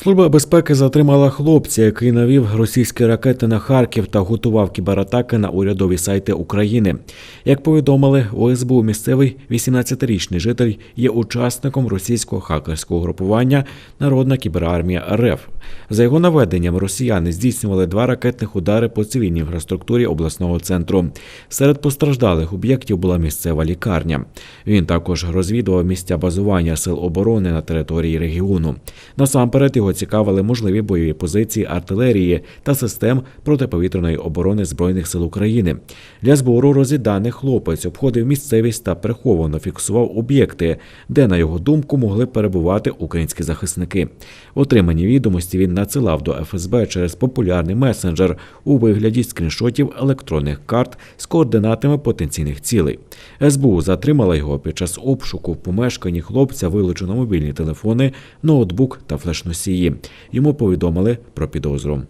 Служба безпеки затримала хлопця, який навів російські ракети на Харків та готував кібератаки на урядові сайти України. Як повідомили у СБУ, місцевий 18-річний житель є учасником російського хакерського групування Народна кіберармія РФ. За його наведенням, росіяни здійснювали два ракетних удари по цивільній інфраструктурі обласного центру. Серед постраждалих об'єктів була місцева лікарня. Він також розвідував місця базування сил оборони на території регіону. Насамперед його цікавили можливі бойові позиції артилерії та систем протиповітряної оборони збройних сил України. Для збору розвідданих хлопець обходив місцевість та приховано фіксував об'єкти, де, на його думку, могли перебувати українські захисники. Отримані відомості він надсилав до ФСБ через популярний месенджер у вигляді скріншотів електронних карт з координатами потенційних цілей. СБУ затримала його під час обшуку в помешканні хлопця, вилучено мобільні телефони, ноутбук та флеш-носії. Йому повідомили про підозру.